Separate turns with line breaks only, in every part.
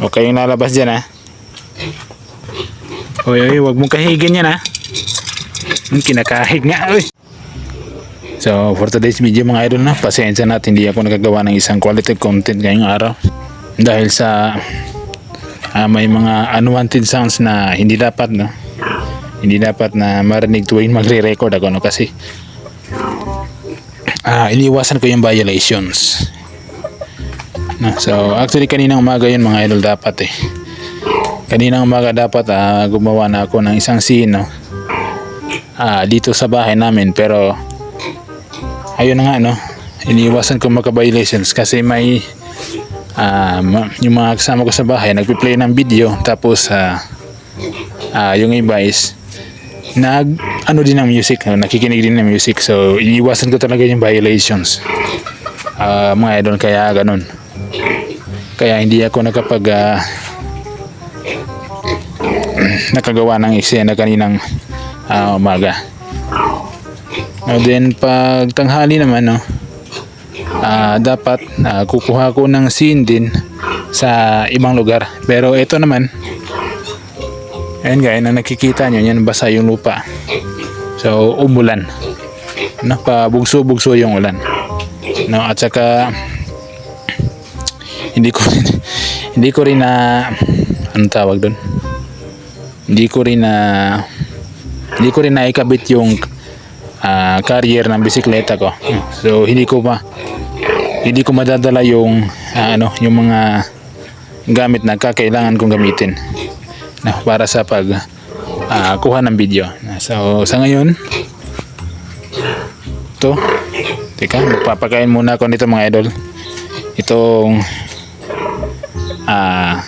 Huwag kayong lalabas dyan ha. Uy, uy, huwag mong kahigin yan ha. Hmm, kinakahig nga, uy. So, for today's video mga idol na, pasensya na at hindi ako nakagawa ng isang quality content ngayong araw. Dahil sa ah, may mga unwanted sounds na hindi dapat, no? Hindi dapat na marinig tuwing magre-record ako, no? Kasi ah, iniwasan ko yung violations. No, so actually kaninang umaga yun mga idol dapat eh. Kaninang umaga dapat ah, gumawa na ako ng isang scene no. Ah, dito sa bahay namin pero ayun na nga no. Iniwasan ko magka-violations kasi may ah, ma- yung mga kasama ko sa bahay nagpi-play ng video tapos ah, ah, yung iba is nag ano din ng music, no? nakikinig din ng music so iniwasan ko talaga yung violations. Ah, mga idol kaya ganun. Kaya hindi ako nakapag ah, nakagawa ng eksena kaninang ah, umaga. Now then pag tanghali naman no, ah, dapat ah, kukuha ko ng scene din sa ibang lugar. Pero ito naman, ayan gaya na nakikita nyo, yan basa yung lupa. So umulan. No, pabugso-bugso yung ulan. No, at saka hindi ko rin, hindi ko rin na ano tawag doon hindi ko rin na hindi ko rin naikabit yung ah, carrier ng bisikleta ko. So hindi ko pa hindi ko madadala yung ah, ano yung mga gamit na kakailangan kong gamitin na para sa pag ah, kuha ng video. So sa ngayon to teka magpapakain muna ako nito mga idol. Itong ah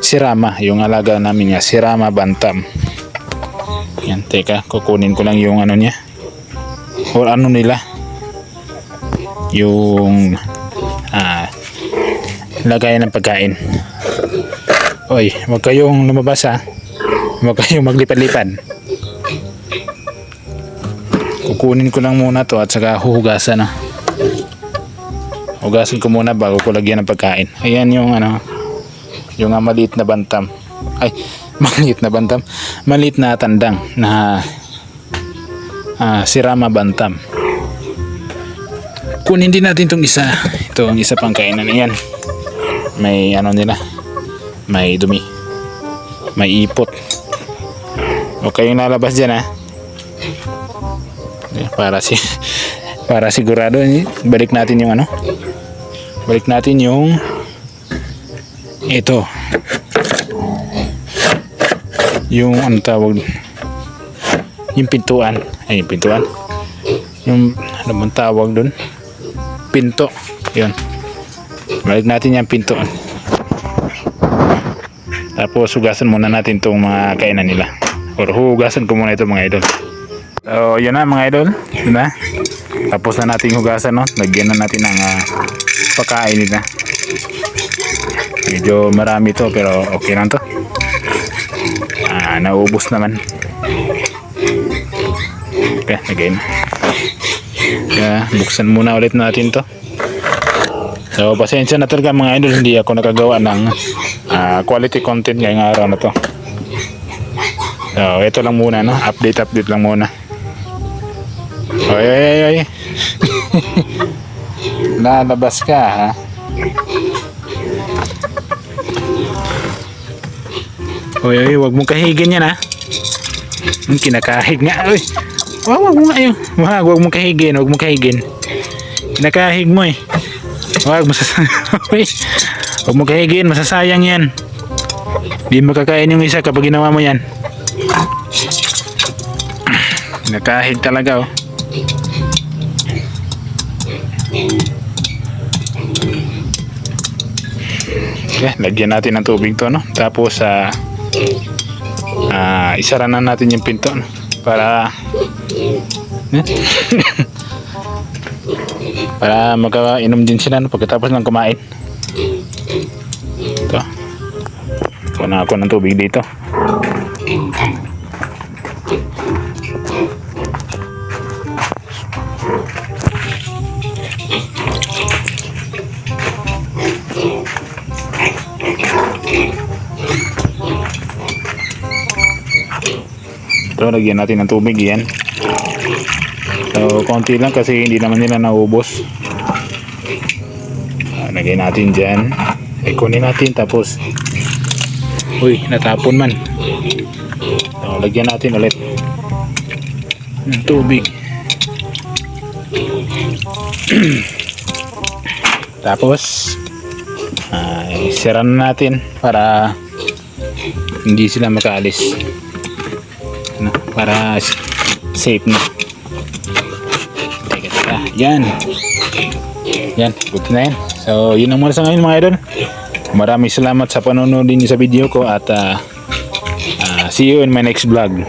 si Rama, yung alaga namin niya, si Rama Bantam. Yan, teka, kukunin ko lang yung ano niya. Or ano nila. Yung ah lagayan ng pagkain. Oy, wag kayong lumabas ha. Wag kayong maglipad-lipad. Kukunin ko lang muna to at saka huhugasan na. Hugasan ko muna bago ko lagyan ng pagkain. Ayan yung ano, yung uh, maliit na bantam. Ay, maliit na bantam. Maliit na tandang na ah, si Rama Bantam. Kunin din natin itong isa. Ito ang isa pang kainan. Ayan. May ano nila. May dumi. May ipot. Huwag kayong lalabas dyan ha. Para si para sigurado eh, balik natin yung ano balik natin yung ito. Yung ano tawag? Yung pintuan. Ay yung pintuan. Yung ano bang tawag dun? Pinto. Yun. Balik natin yung pinto. Tapos hugasan muna natin itong mga kainan nila. Or hugasan ko muna ito mga idol. So yun na mga idol. Yun na. Tapos na natin hugasan no? Lagyan na natin ng ah, pagkain nila. Medyo marami to pero okay lang to. Ah, naubos naman. Okay again kaya buksan muna ulit natin to. So pasensya na talaga mga idol hindi ako nakagawa ng ah, quality content ngayong araw na to. So ito lang muna no? Update update lang muna. Oy oy oy lalabas ka ha Oy, oy, wag mong kahigin yan ha. Kinakahig nga, oy. Wag, wag mo nga yun. Wag, wag mong kahigin, wag mong kahigin. Kinakahig mo eh. Wag, masasayang. Oy, wag mong kahigin, masasayang yan. Di makakain yung isa kapag ginawa mo yan. Kinakahig talaga oh. Okay, lagyan natin ng tubig to, no? Tapos, ah, ah, isara na natin yung pinto, no? Para, para magkainom din sila, no? Pagkatapos ng kumain. Ito. Kuha na ako ng tubig dito. So, lagyan natin ng tubig yan. So, konti lang kasi hindi naman nila naubos. Ah, lagay natin dyan. Ay, kunin natin tapos. Uy, natapon man. So, lagyan natin ulit ng tubig. tapos, ay, sira na natin para hindi sila makaalis. Para safe na. Teka, teka. Yan. Yan, good na yan. So, yun ang muna sa ngayon mga idol. Maraming salamat sa panonood din sa video ko at ah, ah, see you in my next vlog.